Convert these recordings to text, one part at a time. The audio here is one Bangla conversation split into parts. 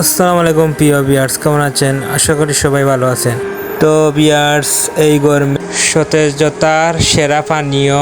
আসসালামু আলাইকুম প্রিয় বিয়ার্স, কেমন আছেন? আশা করি সবাই ভালো আছেন। তো বিয়ার্স, এই গরমে সতেজতার সেরা পানীয়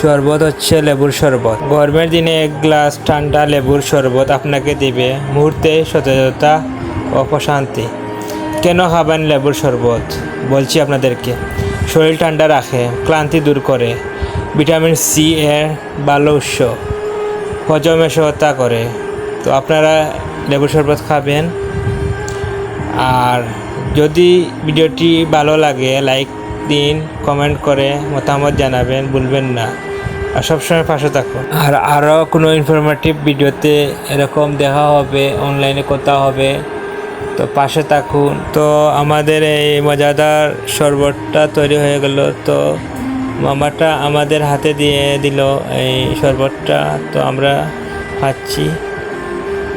শরবত হচ্ছে লেবুর শরবত। গরমের দিনে এক গ্লাস ঠান্ডা লেবুর শরবত আপনাকে দিবে মুহূর্তে সতেজতা ও প্রশান্তি। কেন খাবেন লেবুর শরবত? বলছি আপনাদেরকে। শরীর ঠান্ডা রাখে, ক্লান্তি দূর করে, ভিটামিন সি এর ভালো উৎস, হজমে সহায়তা করে। তো আপনারা লেবু শরবত খাবেন। আর যদি ভিডিওটি ভালো লাগে, লাইক দিন, কমেন্ট করে মতামত জানাবেন, ভুলবেন না। আর সবসময় পাশে থাকুন। আর আরও কোনো ইনফরমেটিভ ভিডিওতে এরকম দেখা হবে অনলাইনে কথা হবে, তো পাশে থাকুন। তো আমাদের এই মজাদার শরবতটা তৈরি হয়ে গেল। তো মামাটা আমাদের হাতে দিয়ে দিল এই শরবতটা। তো আমরা খাচ্ছি।